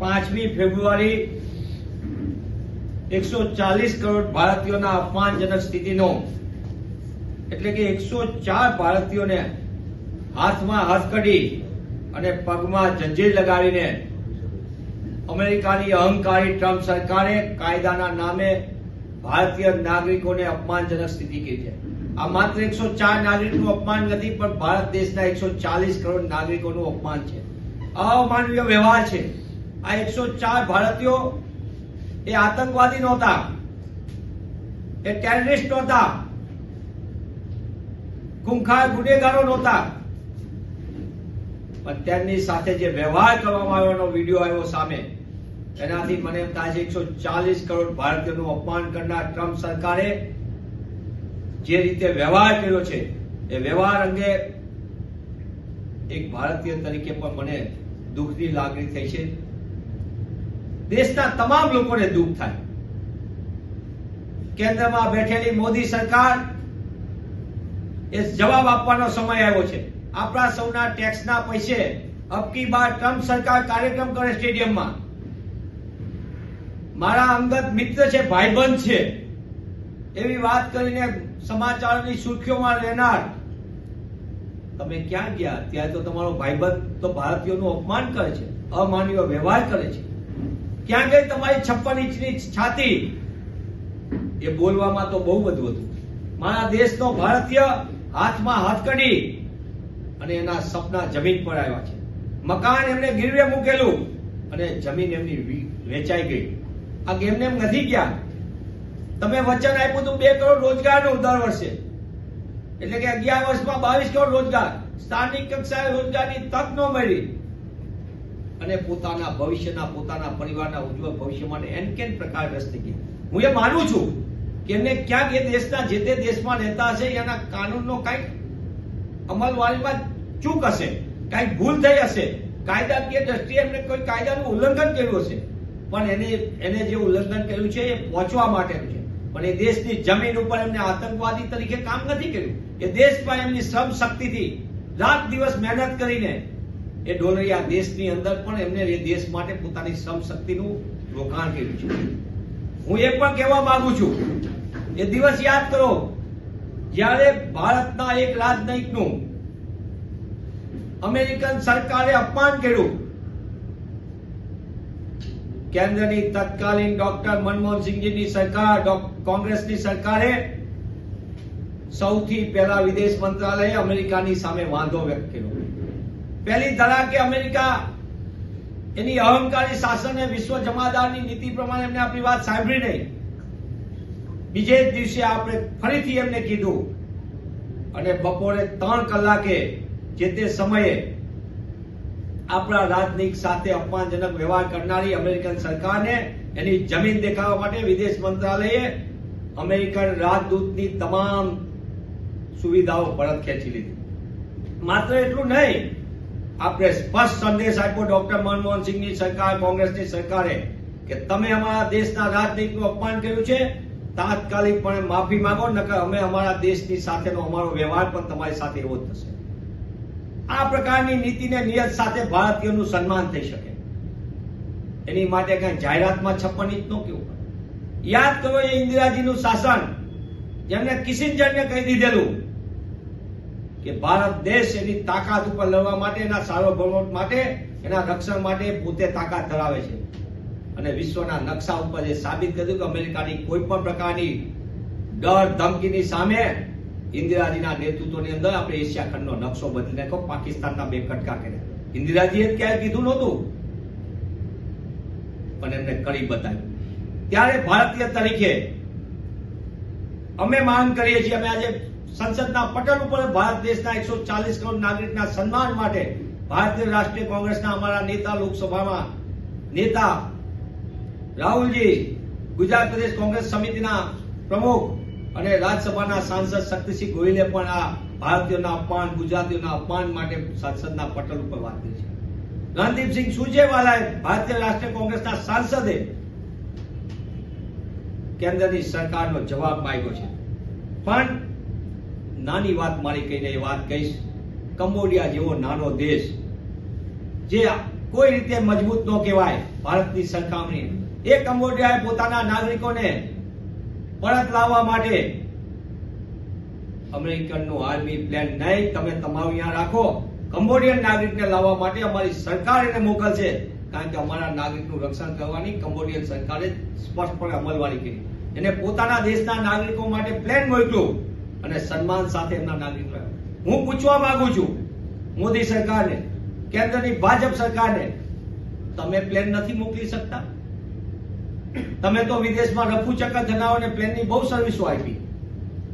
પાંચમી ફેબ્રુઆરી એકસો ચાલીસ કરોડ ભારતીયોના અપમાનજનક સ્થિતિનો એટલે કે એકસો ચાર ભારતીયોને હાથમાં હથકડી અને પગમાં જંજીર લગાડીને અમેરિકાની અહંકારી ટ્રમ્પ સરકારે કાયદાના નામે ભારતીય નાગરિકોને અપમાનજનક સ્થિતિ કરી છે. આ માત્ર એકસો ચાર નાગરિકનું અપમાન નથી, પણ ભારત દેશના એકસો ચાલીસ કરોડ નાગરિકોનું અપમાન છે. અમાનવીય વ્યવહાર છે. આ એકસો ચાર ભારતીયો એ આતંકવાદી નહોતા. એ ટેરરિસ્ટ નહોતા. ખૂંખાર ગુનેગારો નહોતા. પણ તેમની સાથે જે વ્યવહાર કરવામાં આવ્યો વીડિયો આવ્યો સામે, એનાથી મને છે એકસો ચાલીસ કરોડ ભારતીયોનું અપમાન કરનાર ટ્રમ્પ સરકારે જે રીતે વ્યવહાર કર્યો છે, એ વ્યવહાર અંગે એક ભારતીય તરીકે પણ મને દુઃખની લાગણી થઈ છે. દેશના તમામ લોકોને દુઃખ થાય. કેન્દ્રમાં બેઠેલી મોદી સરકાર એ જવાબ આપવાનો સમય આવ્યો છે. આપણા સૌના ટેક્સના પૈસે અબકી બાર ટ્રમ્પ સરકાર કાર્યક્રમ કરે સ્ટેડિયમમાં. મારા અંગત મિત્ર છે, ભાઈબંધ છે. એવી વાત કરીને સમાચારની સુર્ખીઓમાં રહેનાર. તમે ક્યાં ગયા? ત્યારે તો તમારો ભાઈબંધ તો ભારતીયોનું અપમાન કરે છે, અમાનવીય વ્યવહાર કરે છે. ક્યાં ગઈ તમારી છપ્પન ઇંચની છાતી? એ બોલવામાં તો બહુ બધું હતું. મારા દેશનો ભારતીય હાથમાં હથકડી અને એના સપના જમીન પર આવ્યા છે. મકાન એમને ગીરવે મૂકેલું અને જમીન એમની વેચાઈ ગઈ. આ એમને એમ નથી ગયા. તમે વચન આપ્યું હતું બે કરોડ રોજગારનું દર વર્ષે. એટલે કે અગિયાર વર્ષમાં બાવીસ કરોડ રોજગાર. સ્થાનિક કક્ષાએ રોજગારની તક ન મળી. અને પોતાના ભવિષ્યના, પોતાના પરિવારના ઉજ્જવળ ભવિષ્ય માટે એન કેન પ્રકાર રસ્તે ગયા. હું એ માનું છું કે એમને ક્યાંક એ દેશના, જે તે દેશમાં રહેતા હશે, એના કાનૂનનો કાંઈક અમલવારીમાં ચૂક હશે, કાંઈક ભૂલ થઈ હશે. કાયદાકીય દ્રષ્ટિએ એમને કોઈ કાયદાનું ઉલ્લંઘન કર્યું હશે. પણ એને એને જે ઉલ્લંઘન કર્યું છે, એ પહોંચવા માટેનું છે. પણ એ દેશની જમીન ઉપર એમને આતંકવાદી તરીકે કામ નથી કર્યું. એ દેશમાં એમની શ્રમ શક્તિથી રાત દિવસ મહેનત કરીને એ ડોલરિયા દેશની અંદર પણ એમને એ દેશ માટે પોતાની શ્રમ શક્તિનું રોકાણ કર્યું છે. હું એ પણ કહેવા માંગુ છું, એ દિવસ યાદ કરો, જ્યારે ભારતના એક રાજનૈતિકનું અમેરિકન સરકારે અપમાન કર્યું. કેન્દ્રની તત્કાલીન ડોક્ટર મનમોહન સિંહજીની સરકાર કોંગ્રેસની સરકારે સૌથી પહેલા વિદેશ મંત્રાલયે અમેરિકાની સામે વાંધો વ્યક્ત કર્યો. પહેલી ધડાકે અમેરિકા એની અહંકારી શાસન વિશ્વ જમાદારની નીતિ પ્રમાણે એમને આપણી વાત સાંભળી નહીં. બીજે જ દિવસે આપણે ફરીથી એમને કીધું. અને બપોરે ત્રણ કલાકે જે તે સમયે આપણા રાજનયિક સાથે અપમાનજનક વ્યવહાર કરનારી અમેરિકન સરકારને એની જમીન દેખાડવા માટે વિદેશ મંત્રાલયે અમેરિકન રાજદૂતની તમામ સુવિધાઓ પરત ખેંચી લીધી. માત્ર એટલું નહીં આપણે સ્પષ્ટ સંદેશ આપ્યો ડોક્ટર મનમોહન સિંહની સરકાર, કોંગ્રેસની સરકારે, કે તમે અમારા દેશના રાજનીતિનું અપમાન કર્યું છે, તાત્કાલિકપણે માફી માંગો, નકર અમે અમારા દેશની સાથેનો અમારો વ્યવહાર પણ તમારી સાથે એવો જ થશે. આ પ્રકારની નીતિને નિયત સાથે ભારતીયોનું સન્માન થઈ શકે. એની માટે કઈ જાહેરાતમાં છપ્પન ઇંચ નો કેવું યાદ કરો એ ઇન્દિરાજીનું શાસન જેમને કિસિંજરને કહી દીધેલું કે ભારત દેશ એની તાકાત ઉપર લડવા માટે, એના સાર્વભૌમ માટે, એના રક્ષણ માટે પોતે તાકાત ધરાવે છે. અને વિશ્વના નકશા ઉપર એ સાબિત કર્યું કે અમેરિકાની કોઈ પણ પ્રકારની ડર, ધમકીની સામે ઇન્દિરાજીના નેતૃત્વની અંદર આપણે એશિયા ખંડનો નકશો બદલી નાખ્યો, પાકિસ્તાનના બે કટકા કર્યા. ઇન્દિરાજીએ ક્યાંય કીધું નહોતું. પણ એમને કરી બતાવ્યું ત્યારે ભારતીય તરીકે અમે માંગ કરીએ છીએ, અમે આજે સંસદના પટલ ઉપર ભારત દેશના એકસો ચાલીસ કરોડ નાગરિકના સન્માન માટે ભારતીય રાષ્ટ્રીય કોંગ્રેસના અમારા નેતા લોકસભામાં નેતા રાહુલજી, ગુજરાત પ્રદેશ કોંગ્રેસ સમિતિના પ્રમુખ અને રાજ્યસભાના સાંસદ શક્તિસિંહ ગોહિલે પણ આ ભારતીયોના અપમાન, ગુજરાતીઓના અપમાન માટે સંસદના પટલ ઉપર વાત કરી છે. રણદીપસિંહ સુરજેવાલાએ ભારતીય રાષ્ટ્રીય કોંગ્રેસના સાંસદે કેન્દ્રની સરકારનો જવાબ માંગ્યો છે. પણ નાની વાત મારી કહીને એ વાત કહીશ. કંબોડિયા જેવો નાનો દેશ, જે કોઈ રીતે મજબૂત ન કહેવાય, ભારતની સરખામણી. એ કંબોડિયાએ પોતાના નાગરિકોને પરત લાવવા માટે અમેરિકનનું આર્મી પ્લેન નહીં, તમે તમારું અહીંયા રાખો, કંબોડિયન નાગરિકને લાવવા માટે અમારી સરકાર એને મોકલશે. કારણ કે અમારા નાગરિકનું રક્ષણ કરવાની કંબોડિયન સરકારે સ્પષ્ટપણે અમલવારી કરી. એને પોતાના દેશના નાગરિકો માટે પ્લેન મોકલ્યું. અને સન્માન સાથે એમના નાગરિક હું પૂછવા માંગુ છું, મોદી સરકારને, કેન્દ્રની ભાજપ સરકારને, તમે પ્લેન નથી મોકલી શકતા? તમે તો વિદેશમાં રફુ ચક્કર ધનાઓને પ્લેનની બહુ સર્વિસો આપી.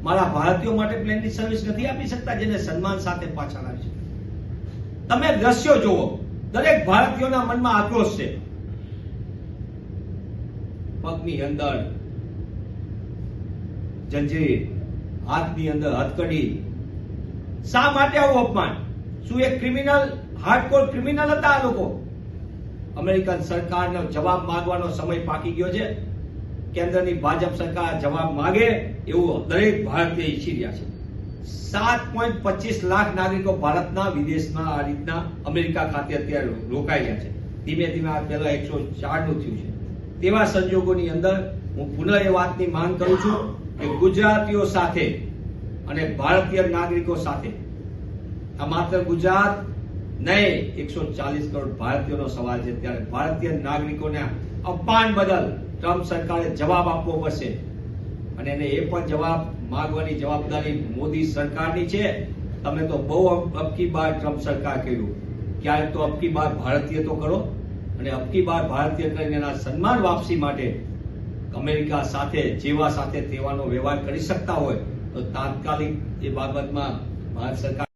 મારા ભારતીયો માટે પ્લેનની સર્વિસ નથી આપી શકતા જેને સન્માન સાથે પાછા લાવી તમે દ્રશ્યો જુઓ, દરેક ભારતીયોના મનમાં આક્રોશ છે. પગની અંદર જંજીર હાથની અંદર હથકડી. શા માટે આવું અપમાન? શું એ ક્રિમિનલ હાર્ડકોર ક્રિમિનલ હતા આ લોકો? અમેરિકન સરકારનો જવાબ માંગવાનો સમય પાકી ગયો છે. કેન્દ્રની ભાજપ સરકાર જવાબ માગે એવું દરેક ભારતીય ઈચ્છી રહ્યા છે. સાત પોઈન્ટ પચીસ લાખ નાગરિકો ભારતના, વિદેશના આ રીતના અમેરિકા ખાતે અત્યારે રોકાઈ રહ્યા છે. ધીમે ધીમે આ પહેલા એકસો ચારનું થયું છે. તેવા સંજોગોની અંદર હું પુનઃ એ વાતની માંગ કરું છું. કે ગુજરાતીઓ સાથે અને ભારતીય નાગરિકો સાથે. આ માત્ર ગુજરાત નહીં, એકસો ચાલીસ કરોડ ભારતીયોનો સવાલ છે. ત્યારે ભારતીય નાગરિકોને અપમાન બદલ ટ્રમ્પ સરકારે જવાબ આપવો પડશે. અને એને એ પણ જવાબ માગવાની જવાબદારી મોદી સરકારની છે. તમે તો બહુ અબકી બાર ટ્રમ્પ સરકાર કર્યું. ક્યારેક તો અબકી બાર ભારતીય તો કરો. અને અબકી બાર ભારતીય કરીને એના સન્માન વાપસી માટે અમેરિકા સાથે, જેવા સાથે તેવાનો વ્યવહાર કરી શકતા હોય, તો તાત્કાલિક એ બાબતમાં ભારત સરકાર